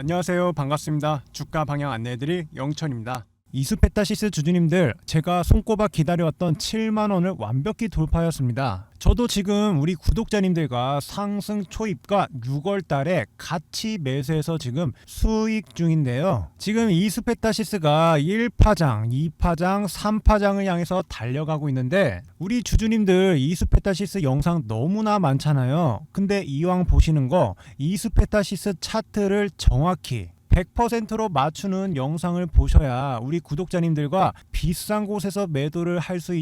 안녕하세요. 반갑습니다. 주가 방향 안내해드릴 영천입니다. 이수페타시스 주주님들, 제가 손꼽아 기다려왔던 7만 원을 완벽히 돌파하였습니다. 저도 지금 우리 구독자님들과 상승 초입과 6월 달에 같이 매수해서 지금 수익 중인데요. 지금 이수페타시스가 1파장, 2파장, 3파장을 향해서 달려가고 있는데 우리 주주님들 이수페타시스 영상 너무나 많잖아요. 근데 이왕 보시는 거 이수페타시스 차트를 정확히 100%로 맞추는 영상을 보셔야 우리 구독자님들과 비싼 곳에서 매도를 할 수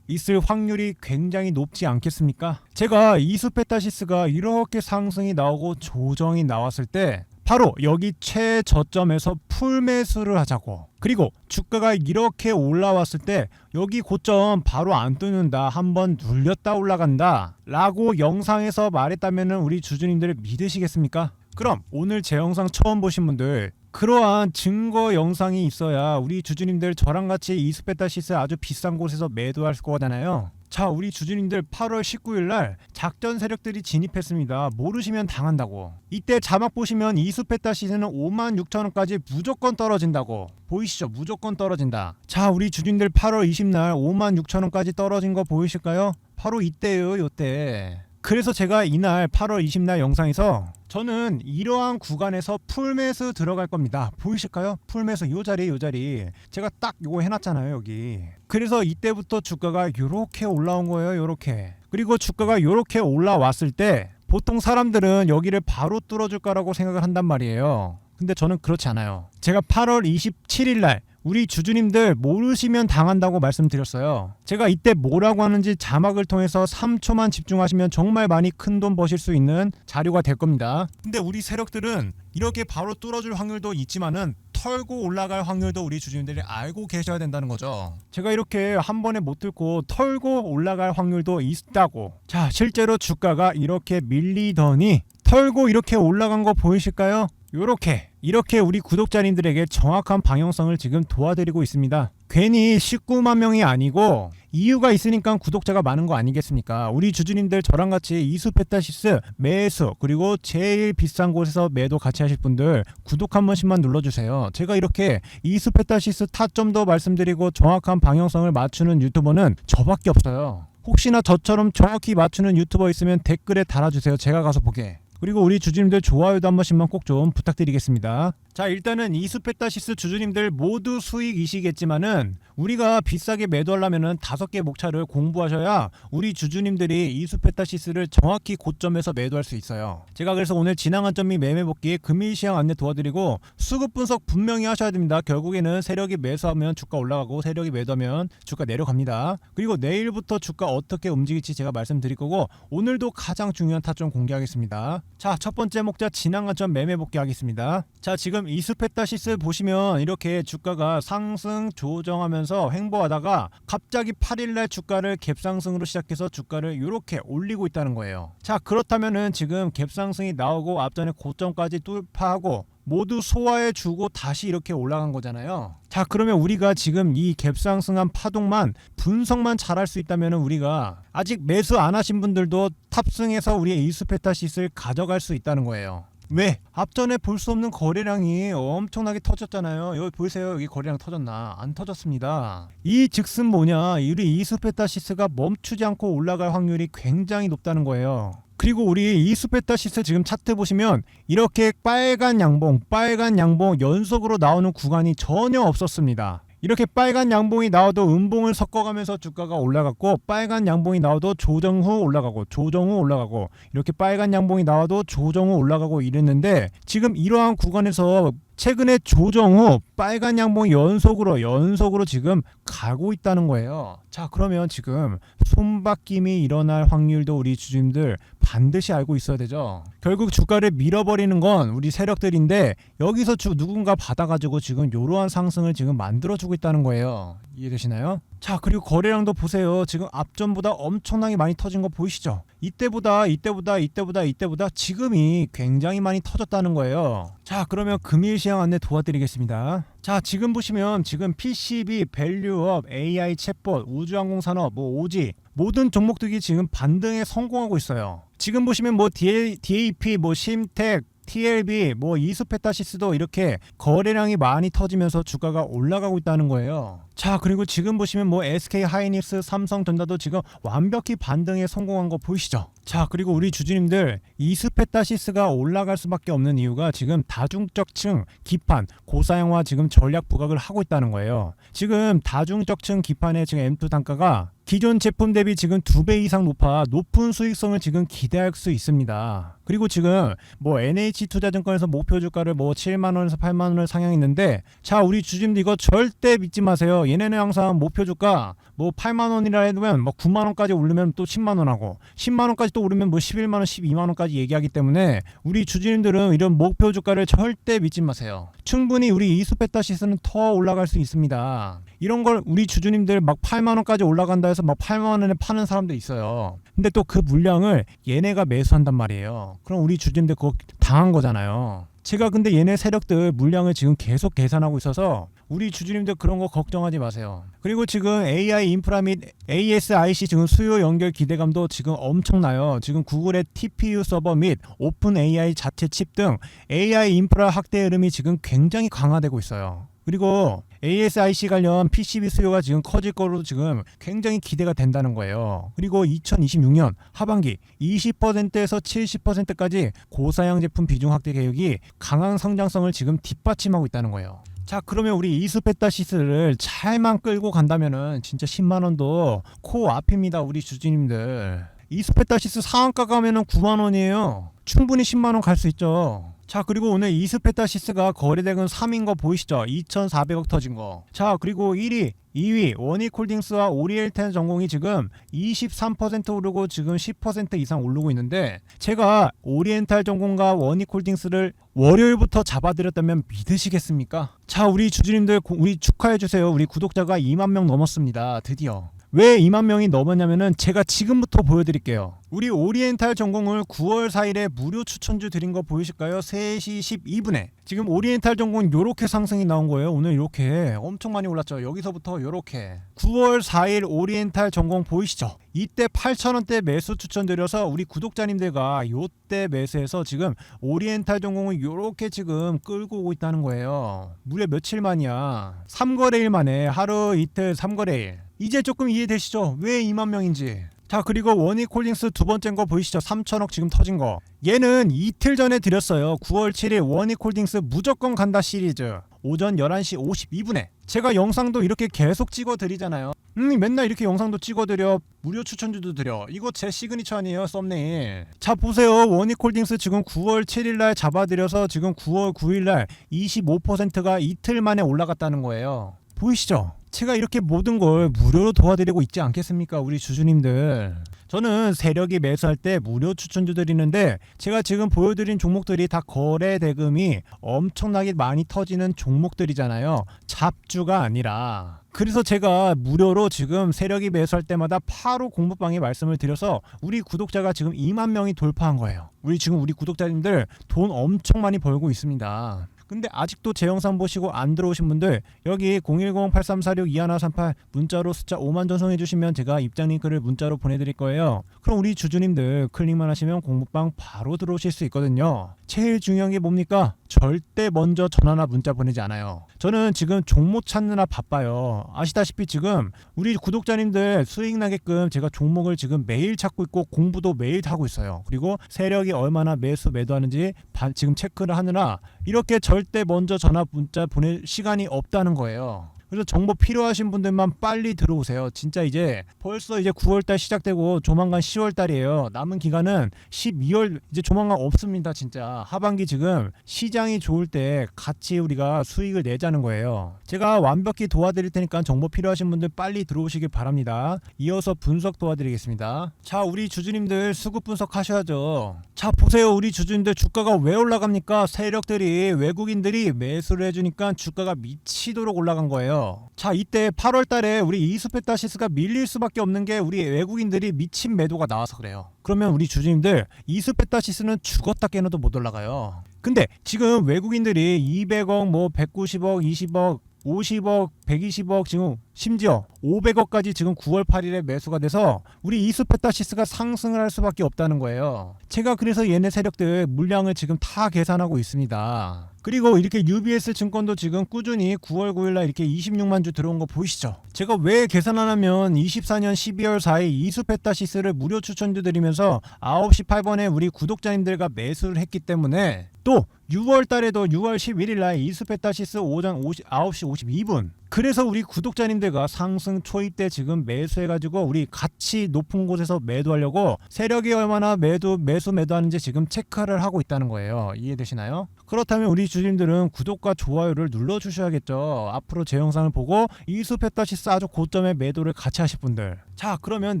있을 확률이 굉장히 높지 않겠습니까? 제가 이수페타시스가 이렇게 상승이 나오고 조정이 나왔을 때 바로 여기 최저점에서 풀매수를 하자고 그리고 주가가 이렇게 올라왔을 때 여기 고점 바로 안 뚫는다 한번 눌렸다 올라간다 라고 영상에서 말했다면 우리 주주님들 믿으시겠습니까? 그럼 오늘 제 영상 처음 보신 분들 그러한 증거 영상이 있어야 우리 주주님들 저랑 같이 이스페타시스 아주 비싼 곳에서 매도할 거잖아요. 자, 우리 주주님들 8월 19일 날 작전 세력들이 진입했습니다. 모르시면 당한다고. 이때 자막 보시면 이수페타시스는 5만 6천 원까지 무조건 떨어진다고. 보이시죠? 무조건 떨어진다. 자, 우리 주주님들 8월 20날 5만 6천 원까지 떨어진 거 보이실까요? 바로 이때요, 요때. 그래서 제가 이날 8월 20날 영상에서 저는 이러한 구간에서 풀매수 들어갈 겁니다. 보이실까요? 풀매수 요 자리 요 자리 제가 딱 요거 해놨잖아요 여기. 그래서 이때부터 주가가 요렇게 올라온 거예요 요렇게. 그리고 주가가 요렇게 올라왔을 때 보통 사람들은 여기를 바로 뚫어줄 거라고 생각을 한단 말이에요. 근데 저는 그렇지 않아요. 제가 8월 27일 날 우리 주주님들 모르시면 당한다고 말씀드렸어요. 제가 이때 뭐라고 하는지 자막을 통해서 3초만 집중하시면 정말 많이 큰 돈 버실 수 있는 자료가 될 겁니다. 근데 우리 세력들은 이렇게 바로 뚫어줄 확률도 있지만은 털고 올라갈 확률도 우리 주주님들이 알고 계셔야 된다는 거죠. 제가 이렇게 한 번에 못 뚫고 털고 올라갈 확률도 있다고. 자, 실제로 주가가 이렇게 밀리더니 털고 이렇게 올라간 거 보이실까요? 요렇게 이렇게 우리 구독자님들에게 정확한 방향성을 지금 도와드리고 있습니다. 괜히 19만 명이 아니고 이유가 있으니까 구독자가 많은 거 아니겠습니까? 우리 주주님들 저랑 같이 이수 페타시스 매수 그리고 제일 비싼 곳에서 매도 같이 하실 분들 구독 한 번씩만 눌러주세요. 제가 이렇게 이수 페타시스 타점도 말씀드리고 정확한 방향성을 맞추는 유튜버는 저밖에 없어요. 혹시나 저처럼 정확히 맞추는 유튜버 있으면 댓글에 달아주세요. 제가 가서 보게. 그리고 우리 주주님들 좋아요도 한 번씩만 꼭 좀 부탁드리겠습니다. 자 일단은 이수페타시스 주주님들 모두 수익이시겠지만은 우리가 비싸게 매도하려면은 다섯 개 목차를 공부하셔야 우리 주주님들이 이수페타시스를 정확히 고점에서 매도할 수 있어요. 제가 그래서 오늘 진앙한 점이 매매 복귀 금일 시황 안내 도와드리고 수급 분석 분명히 하셔야 됩니다. 결국에는 세력이 매수하면 주가 올라가고 세력이 매도하면 주가 내려갑니다. 그리고 내일부터 주가 어떻게 움직일지 제가 말씀드릴 거고 오늘도 가장 중요한 타점 공개하겠습니다. 자 첫 번째 목자 진앙한 점 매매 복귀 하겠습니다. 자 지금 이수페타시스 보시면 이렇게 주가가 상승 조정하면서 횡보하다가 갑자기 8일날 주가를 갭상승으로 시작해서 주가를 이렇게 올리고 있다는 거예요. 자 그렇다면은 지금 갭상승이 나오고 앞전에 고점까지 뚫파하고 모두 소화해 주고 다시 이렇게 올라간 거잖아요. 자, 그러면 우리가 지금 이 갭상승한 파동만 분석만 잘할 수 있다면 우리가 아직 매수 안 하신 분들도 탑승해서 우리의 이수페타시스를 가져갈 수 있다는 거예요. 왜? 앞전에 볼 수 없는 거래량이 엄청나게 터졌잖아요. 여기 보이세요? 여기 거래량 터졌나? 안 터졌습니다. 이 즉슨 뭐냐? 우리 이수페타시스가 멈추지 않고 올라갈 확률이 굉장히 높다는 거예요. 그리고 우리 이수페타시스 지금 차트 보시면 이렇게 빨간 양봉, 빨간 양봉 연속으로 나오는 구간이 전혀 없었습니다. 이렇게 빨간 양봉이 나와도 음봉을 섞어가면서 주가가 올라갔고 빨간 양봉이 나와도 조정 후 올라가고 조정 후 올라가고 이렇게 빨간 양봉이 나와도 조정 후 올라가고 이랬는데 지금 이러한 구간에서 최근에 조정 후 빨간 양봉이 연속으로 연속으로 지금 가고 있다는 거예요. 자 그러면 지금 손바뀜이 일어날 확률도 우리 주주님들 반드시 알고 있어야 되죠. 결국 주가를 밀어버리는 건 우리 세력들인데 여기서 주 누군가 받아가지고 지금 이러한 상승을 지금 만들어주고 있다는 거예요. 이해되시나요? 자 그리고 거래량도 보세요. 지금 앞전보다 엄청나게 많이 터진 거 보이시죠? 이때보다 이때보다 이때보다 이때보다 지금이 굉장히 많이 터졌다는 거예요. 자 그러면 금일 시황 안내 도와드리겠습니다. 자 지금 보시면 지금 PCB, 밸류업, AI 챗봇, 우주항공산업, 뭐 오지 모든 종목들이 지금 반등에 성공하고 있어요. 지금 보시면 뭐 DA, DAP, 뭐 심텍, TLB 뭐 이수페타시스도 이렇게 거래량이 많이 터지면서 주가가 올라가고 있다는 거예요. 자 그리고 지금 보시면 뭐 SK 하이닉스, 삼성 전자도 지금 완벽히 반등에 성공한 거 보이시죠? 자 그리고 우리 주주님들 이스페타시스가 올라갈 수밖에 없는 이유가 지금 다중적층 기판 고사양화 지금 전략 부각을 하고 있다는 거예요. 지금 다중적층 기판의 지금 M2 단가가 기존 제품 대비 지금 두 배 이상 높아 높은 수익성을 지금 기대할 수 있습니다. 그리고 지금 뭐 NH 투자증권에서 목표 주가를 뭐 7만 원에서 8만 원을 상향했는데 자 우리 주주님들 이거 절대 믿지 마세요. 얘네는 항상 목표 주가 뭐 8만 원이라 해두면 뭐 9만 원까지 오르면 또 10만 원하고 10만 원까지 또 오르면 뭐 11만 원, 12만 원까지 얘기하기 때문에 우리 주주님들은 이런 목표 주가를 절대 믿지 마세요. 충분히 우리 이수페타시스는 더 올라갈 수 있습니다. 이런 걸 우리 주주님들 막 8만 원까지 올라간다 해서 막 8만 원에 파는 사람도 있어요. 근데 또 그 물량을 얘네가 매수한단 말이에요. 그럼 우리 주주님들 그거 당한 거잖아요. 제가 근데 얘네 세력들 물량을 지금 계속 계산하고 있어서 우리 주주님들 그런 거 걱정하지 마세요. 그리고 지금 AI 인프라 및 ASIC 지금 수요 연결 기대감도 지금 엄청나요. 지금 구글의 TPU 서버 및 오픈 AI 자체 칩 등 AI 인프라 확대 흐름이 지금 굉장히 강화되고 있어요. 그리고 ASIC 관련 PCB 수요가 지금 커질 거로 지금 굉장히 기대가 된다는 거예요. 그리고 2026년 하반기 20%에서 70%까지 고사양 제품 비중 확대 계획이 강한 성장성을 지금 뒷받침하고 있다는 거예요. 자 그러면 우리 이수페타시스를 잘만 끌고 간다면은 진짜 10만 원도 코 앞입니다 우리 주주님들 이수페타시스 상한가 가면은 9만 원이에요 충분히 10만 원 갈 수 있죠 자 그리고 오늘 이스페타시스가 거래대금 3인 거 보이시죠? 2,400억 터진 거 자 그리고 1위 2위 원익홀딩스와 오리엔탈 전공이 지금 23% 오르고 지금 10% 이상 오르고 있는데 제가 오리엔탈 전공과 원익홀딩스를 월요일부터 잡아드렸다면 믿으시겠습니까? 자 우리 주주님들 고- 우리 축하해주세요. 우리 구독자가 2만 명 넘었습니다. 드디어 왜 2만 명이 넘었냐면은 제가 지금부터 보여드릴게요. 우리 오리엔탈 전공을 9월 4일에 무료 추천주 드린 거 보이실까요? 3시 12분에 지금 오리엔탈 전공 요렇게 상승이 나온 거예요. 오늘 요렇게 엄청 많이 올랐죠. 여기서부터 요렇게 9월 4일 오리엔탈 전공 보이시죠? 이때 8,000원대 매수 추천드려서 우리 구독자님들과 요때 매수해서 지금 오리엔탈 전공을 요렇게 지금 끌고 오고 있다는 거예요. 무려 며칠 만이야. 3거래일 만에 하루 이틀 3거래일. 이제 조금 이해되시죠? 왜 2만 명인지. 자 그리고 원익홀딩스 두 번째인 거 보이시죠? 3천억 지금 터진 거. 얘는 이틀 전에 드렸어요. 9월 7일 원익홀딩스 무조건 간다 시리즈. 오전 11시 52분에 제가 영상도 이렇게 계속 찍어 드리잖아요. 음 맨날 이렇게 영상도 찍어 드려 무료 추천주도 드려. 이거 제 시그니처 아니에요 썸네일. 자 보세요 원익홀딩스 지금 9월 7일 날 잡아 드려서 지금 9월 9일 날 25%가 이틀 만에 올라갔다는 거예요. 보이시죠? 제가 이렇게 모든 걸 무료로 도와드리고 있지 않겠습니까? 우리 주주님들. 저는 세력이 매수할 때 무료 추천주 드리는데 제가 지금 보여드린 종목들이 다 거래 대금이 엄청나게 많이 터지는 종목들이잖아요. 잡주가 아니라. 그래서 제가 무료로 지금 세력이 매수할 때마다 바로 공부방에 말씀을 드려서 우리 구독자가 지금 2만 명이 돌파한 거예요. 우리 지금 우리 구독자님들 돈 엄청 많이 벌고 있습니다. 근데 아직도 제 영상 보시고 안 들어오신 분들 여기 010-8346-2138 문자로 숫자 5만 전송해 주시면 제가 입장 링크를 문자로 보내드릴 거예요. 그럼 우리 주주님들 클릭만 하시면 공부방 바로 들어오실 수 있거든요. 제일 중요한 게 뭡니까? 절대 먼저 전화나 문자 보내지 않아요. 저는 지금 종목 찾느라 바빠요. 아시다시피 지금 우리 구독자님들 수익 나게끔 제가 종목을 지금 매일 찾고 있고 공부도 매일 하고 있어요. 그리고 세력이 얼마나 매수 매도하는지 바- 지금 체크를 하느라 이렇게 절대 먼저 전화 문자 보낼 시간이 없다는 거예요. 그래서 정보 필요하신 분들만 빨리 들어오세요. 진짜 이제 벌써 이제 9월달 시작되고 조만간 10월달이에요. 남은 기간은 12월 이제 조만간 없습니다. 진짜 하반기 지금 시장이 좋을 때 같이 우리가 수익을 내자는 거예요. 제가 완벽히 도와드릴 테니까 정보 필요하신 분들 빨리 들어오시길 바랍니다. 이어서 분석 도와드리겠습니다. 자, 우리 주주님들 수급 분석 하셔야죠. 자, 보세요. 우리 주주님들 주가가 왜 올라갑니까? 세력들이 외국인들이 매수를 해주니까 주가가 미치도록 올라간 거예요. 자, 이때 8월 달에 우리 이수페타시스가 밀릴 수밖에 없는 게 우리 외국인들이 미친 매도가 나와서 그래요. 그러면 우리 주주님들 이수페타시스는 죽었다 깨어도 못 올라가요. 근데 지금 외국인들이 200억, 뭐 190억, 20억, 50억, 120억 지금 심지어 500억까지 지금 9월 8일에 매수가 돼서 우리 이수페타시스가 상승을 할 수밖에 없다는 거예요. 제가 그래서 얘네 세력들 물량을 지금 다 계산하고 있습니다. 그리고 이렇게 UBS 증권도 지금 꾸준히 9월 9일날 이렇게 26만 주 들어온 거 보이시죠? 제가 왜 계산 안 하면 24년 12월 4일 이수페타시스를 무료 추천주 드리면서 9시 8번에 우리 구독자님들과 매수를 했기 때문에 또 6월 달에도 6월 11일 날 이수페타시스 오전 50, 9시 52분 그래서 우리 구독자님들과 상승 초입 때 지금 매수해가지고 우리 같이 높은 곳에서 매도하려고 세력이 얼마나 매도 매수 매도하는지 지금 체크를 하고 있다는 거예요. 이해되시나요? 그렇다면 우리 주님들은 구독과 좋아요를 눌러 주셔야겠죠. 앞으로 제 영상을 보고 이수페타시스 아주 고점의 매도를 같이 하실 분들. 자, 그러면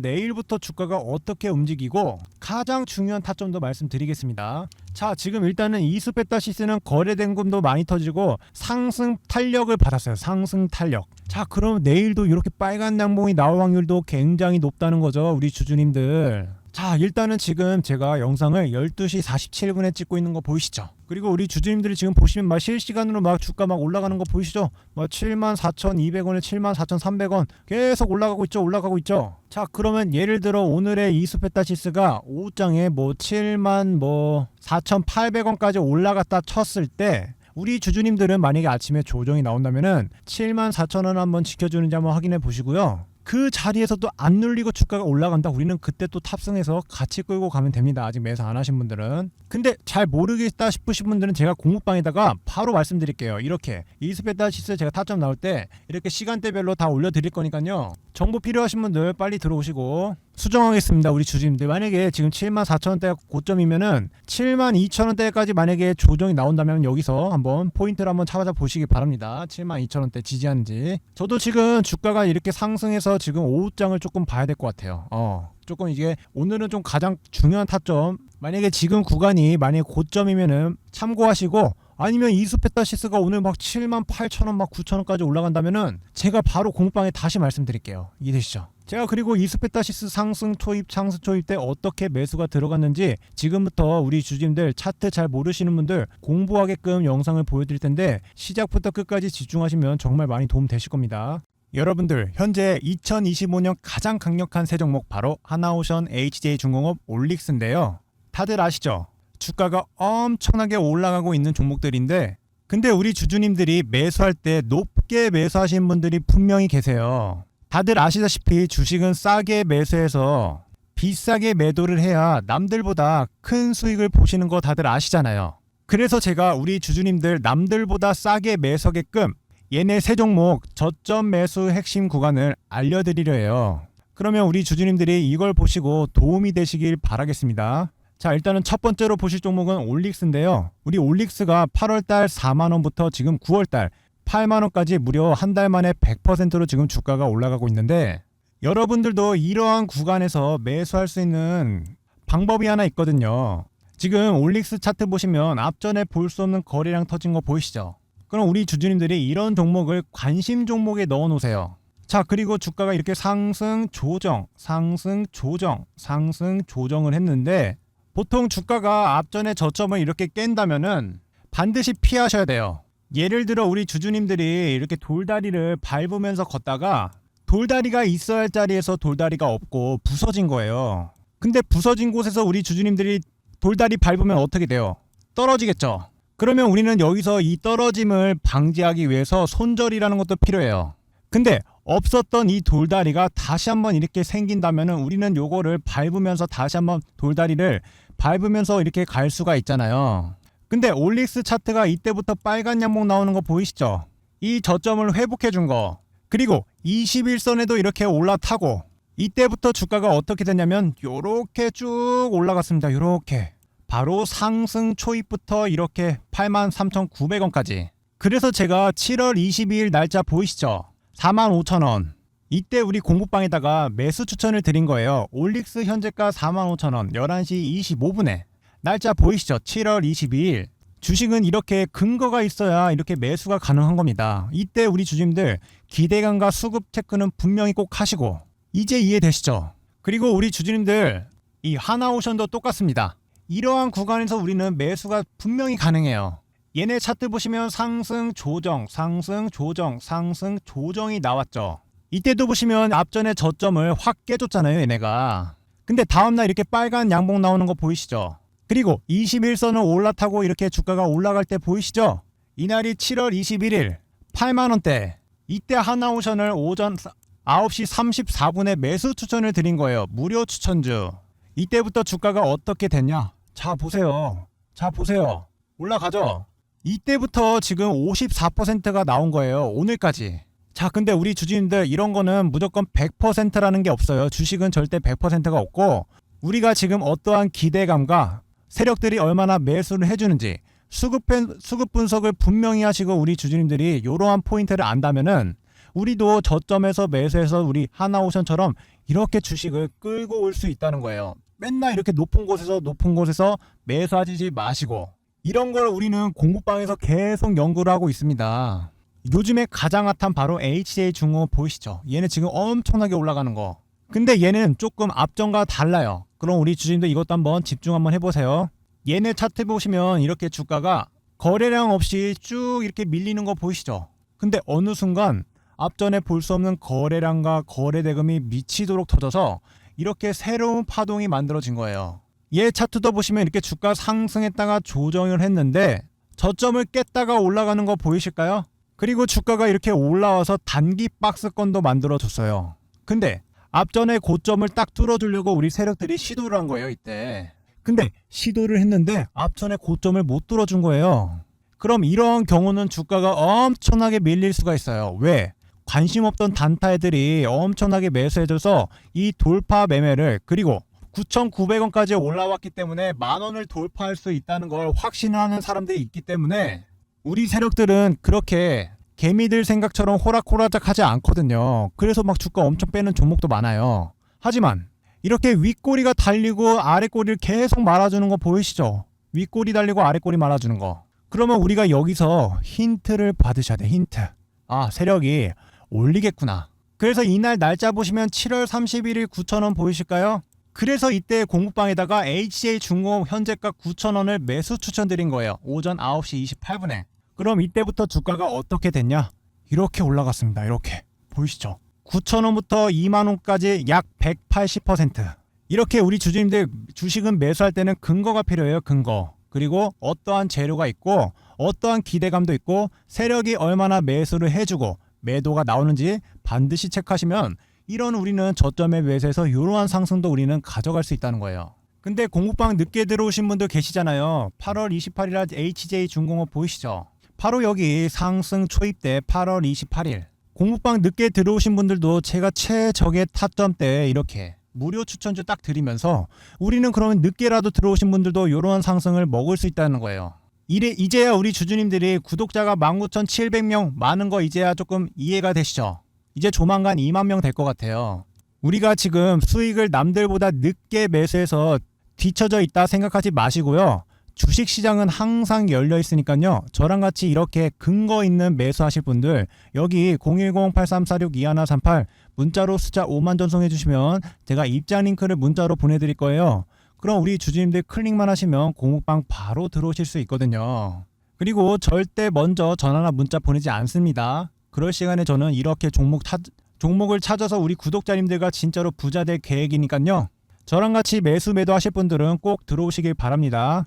내일부터 주가가 어떻게 움직이고 가장 중요한 타점도 말씀드리겠습니다. 자, 지금 일단은 이수페타시스는 거래된 금도 많이 터지고 상승 탄력을 받았어요. 상승 탄력. 자, 그럼 내일도 이렇게 빨간 양봉이 나올 확률도 굉장히 높다는 거죠. 우리 주주님들. 자, 일단은 지금 제가 영상을 12시 47분에 찍고 있는 거 보이시죠? 그리고 우리 주주님들이 지금 보시면 막 실시간으로 막 주가 막 올라가는 거 보이시죠? 뭐 74,200원에 74,300원 계속 올라가고 있죠. 올라가고 있죠. 자, 그러면 예를 들어 오늘의 이수페타시스가 오후장에 뭐 7만 뭐 4,800원까지 올라갔다 쳤을 때 우리 주주님들은 만약에 아침에 조정이 나온다면은 7만 4천 원 한번 지켜주는지 한번 확인해 보시고요. 그 자리에서 또 안 눌리고 주가가 올라간다. 우리는 그때 또 탑승해서 같이 끌고 가면 됩니다. 아직 매수 안 하신 분들은. 근데 잘 모르겠다 싶으신 분들은 제가 공부방에다가 바로 말씀드릴게요. 이렇게 이스페타시스 제가 타점 나올 때 이렇게 시간대별로 다 올려드릴 거니까요. 정보 필요하신 분들 빨리 들어오시고 수정하겠습니다. 우리 주주님들 만약에 지금 7만 4천 원대가 고점이면은 7만 2천 원대까지 만약에 조정이 나온다면 여기서 한번 포인트를 한번 찾아 보시기 바랍니다. 7만 2천 원대 지지하는지. 저도 지금 주가가 이렇게 상승해서 지금 오후장을 조금 봐야 될 것 같아요. 어. 조금 이게 오늘은 좀 가장 중요한 타점. 만약에 지금 구간이 만약에 고점이면은 참고하시고 아니면 이수페타시스가 오늘 막 7만 8천 원, 막 9천 원까지 올라간다면은 제가 바로 공방에 다시 말씀드릴게요. 이해되시죠? 제가 그리고 이수페타시스 상승 초입, 상승 초입 때 어떻게 매수가 들어갔는지 지금부터 우리 주주님들 차트 잘 모르시는 분들 공부하게끔 영상을 보여드릴 텐데 시작부터 끝까지 집중하시면 정말 많이 도움 되실 겁니다. 여러분들 현재 2025년 가장 강력한 새 종목 바로 하나오션 HJ중공업 올릭스인데요. 다들 아시죠? 주가가 엄청나게 올라가고 있는 종목들인데 근데 우리 주주님들이 매수할 때 높게 매수하신 분들이 분명히 계세요. 다들 아시다시피 주식은 싸게 매수해서 비싸게 매도를 해야 남들보다 큰 수익을 보시는 거 다들 아시잖아요. 그래서 제가 우리 주주님들 남들보다 싸게 매수하게끔 얘네 세 종목 저점 매수 핵심 구간을 알려드리려 해요. 그러면 우리 주주님들이 이걸 보시고 도움이 되시길 바라겠습니다. 자, 일단은 첫 번째로 보실 종목은 올릭스인데요. 우리 올릭스가 8월달 4만원부터 지금 9월달 8만 원까지 무려 한 달 만에 100%로 지금 주가가 올라가고 있는데 여러분들도 이러한 구간에서 매수할 수 있는 방법이 하나 있거든요. 지금 올릭스 차트 보시면 앞전에 볼 수 없는 거래량 터진 거 보이시죠? 그럼 우리 주주님들이 이런 종목을 관심 종목에 넣어 놓으세요. 자, 그리고 주가가 이렇게 상승, 조정, 상승, 조정, 상승, 조정을 했는데 보통 주가가 앞전에 저점을 이렇게 깬다면은 반드시 피하셔야 돼요. 예를 들어 우리 주주님들이 이렇게 돌다리를 밟으면서 걷다가 돌다리가 있어야 할 자리에서 돌다리가 없고 부서진 거예요. 근데 부서진 곳에서 우리 주주님들이 돌다리 밟으면 어떻게 돼요? 떨어지겠죠. 그러면 우리는 여기서 이 떨어짐을 방지하기 위해서 손절이라는 것도 필요해요. 근데 없었던 이 돌다리가 다시 한번 이렇게 생긴다면은 우리는 요거를 밟으면서 다시 한번 돌다리를 밟으면서 이렇게 갈 수가 있잖아요. 근데 올릭스 차트가 이때부터 빨간 양목 나오는 거 보이시죠? 이 저점을 회복해 준 거. 그리고 21선에도 이렇게 올라타고 이때부터 주가가 어떻게 됐냐면 요렇게 쭉 올라갔습니다. 요렇게. 바로 상승 초입부터 이렇게 83,900원까지. 그래서 제가 7월 22일 날짜 보이시죠? 45,000원. 이때 우리 공부방에다가 매수 추천을 드린 거예요. 올릭스 현재가 45,000원 11시 25분에. 날짜 보이시죠? 7월 22일. 주식은 이렇게 근거가 있어야 이렇게 매수가 가능한 겁니다. 이때 우리 주주님들 기대감과 수급 체크는 분명히 꼭 하시고 이제 이해되시죠? 그리고 우리 주주님들 이 하나오션도 똑같습니다. 이러한 구간에서 우리는 매수가 분명히 가능해요. 얘네 차트 보시면 상승 조정, 상승 조정, 상승 조정이 나왔죠. 이때도 보시면 앞전에 저점을 확 깨줬잖아요 얘네가 근데 다음날 이렇게 빨간 양봉 나오는 거 보이시죠 그리고 21선을 올라타고 이렇게 주가가 올라갈 때 보이시죠? 이날이 7월 21일 8만원대. 이때 하나오션을 오전 9시 34분에 매수 추천을 드린 거예요. 무료 추천주. 이때부터 주가가 어떻게 됐냐? 자 보세요. 자 보세요. 올라가죠? 이때부터 지금 54%가 나온 거예요. 오늘까지. 자, 근데 우리 주주님들 이런 거는 무조건 100%라는 게 없어요. 주식은 절대 100%가 없고 우리가 지금 어떠한 기대감과 세력들이 얼마나 매수를 해주는지 수급, 분- 수급 분석을 분명히 하시고 우리 주주님들이 이러한 포인트를 안다면은 우리도 저점에서 매수해서 우리 하나오션처럼 이렇게 주식을 끌고 올 수 있다는 거예요. 맨날 이렇게 높은 곳에서 높은 곳에서 매수하지 마시고 이런 걸 우리는 공부방에서 계속 연구를 하고 있습니다. 요즘에 가장 핫한 바로 HJ 중공 보이시죠? 얘는 지금 엄청나게 올라가는 거. 근데 얘는 조금 앞전과 달라요. 그럼 우리 주주님들 이것도 한번 집중 한번 해보세요. 얘네 차트 보시면 이렇게 주가가 거래량 없이 쭉 이렇게 밀리는 거 보이시죠? 근데 어느 순간 앞전에 볼 수 없는 거래량과 거래 대금이 미치도록 터져서 이렇게 새로운 파동이 만들어진 거예요. 얘 차트도 보시면 이렇게 주가 상승했다가 조정을 했는데 저점을 깼다가 올라가는 거 보이실까요? 그리고 주가가 이렇게 올라와서 단기 박스권도 만들어 줬어요. 근데 앞전에 고점을 딱 뚫어주려고 우리 세력들이 시도를 한 거예요, 이때. 근데 시도를 했는데 앞전에 고점을 못 뚫어준 거예요. 그럼 이런 경우는 주가가 엄청나게 밀릴 수가 있어요. 왜? 관심 없던 단타애들이 엄청나게 매수해줘서 이 돌파 매매를 그리고 9,900원까지 올라왔기 때문에 만 원을 돌파할 수 있다는 걸 확신하는 사람들이 있기 때문에 우리 세력들은 그렇게 개미들 생각처럼 호락호락하지 않거든요. 그래서 막 주가 엄청 빼는 종목도 많아요. 하지만 이렇게 윗꼬리가 달리고 아랫꼬리를 계속 말아주는 거 보이시죠? 윗꼬리 달리고 아랫꼬리 말아주는 거. 그러면 우리가 여기서 힌트를 받으셔야 돼. 힌트. 아 세력이 올리겠구나. 그래서 이날 날짜 보시면 7월 31일 9,000원 보이실까요? 그래서 이때 공부방에다가 HJ 중공 현재가 9,000원을 매수 추천드린 거예요. 오전 9시 28분에. 그럼 이때부터 주가가 어떻게 됐냐? 이렇게 올라갔습니다. 이렇게. 보이시죠? 9,000원부터 2만원까지 약 180%. 이렇게 우리 주주님들 주식은 매수할 때는 근거가 필요해요. 근거. 그리고 어떠한 재료가 있고 어떠한 기대감도 있고 세력이 얼마나 매수를 해주고 매도가 나오는지 반드시 체크하시면 이런 우리는 저점에 매수해서 이러한 상승도 우리는 가져갈 수 있다는 거예요. 근데 공부방 늦게 들어오신 분들 계시잖아요. 8월 28일 HJ 중공업 보이시죠? 바로 여기 상승 초입 때 8월 28일. 공부방 늦게 들어오신 분들도 제가 최적의 타점 때 이렇게 무료 추천주 딱 드리면서 우리는 그러면 늦게라도 들어오신 분들도 이러한 상승을 먹을 수 있다는 거예요. 이래 이제야 우리 주주님들이 구독자가 19,700명 많은 거 이제야 조금 이해가 되시죠? 이제 조만간 2만 명 될 것 같아요. 우리가 지금 수익을 남들보다 늦게 매수해서 뒤처져 있다 생각하지 마시고요. 주식 시장은 항상 열려 있으니까요. 저랑 같이 이렇게 근거 있는 매수하실 분들 여기 010-8346-2138 문자로 숫자 5만 전송해 주시면 제가 입장 링크를 문자로 보내 드릴 거예요. 그럼 우리 주주님들 클릭만 하시면 공목방 바로 들어오실 수 있거든요. 그리고 절대 먼저 전화나 문자 보내지 않습니다. 그럴 시간에 저는 이렇게 종목 찾, 종목을 찾아서 우리 구독자님들과 진짜로 부자 될 계획이니까요. 저랑 같이 매수 매도 하실 분들은 꼭 들어오시길 바랍니다.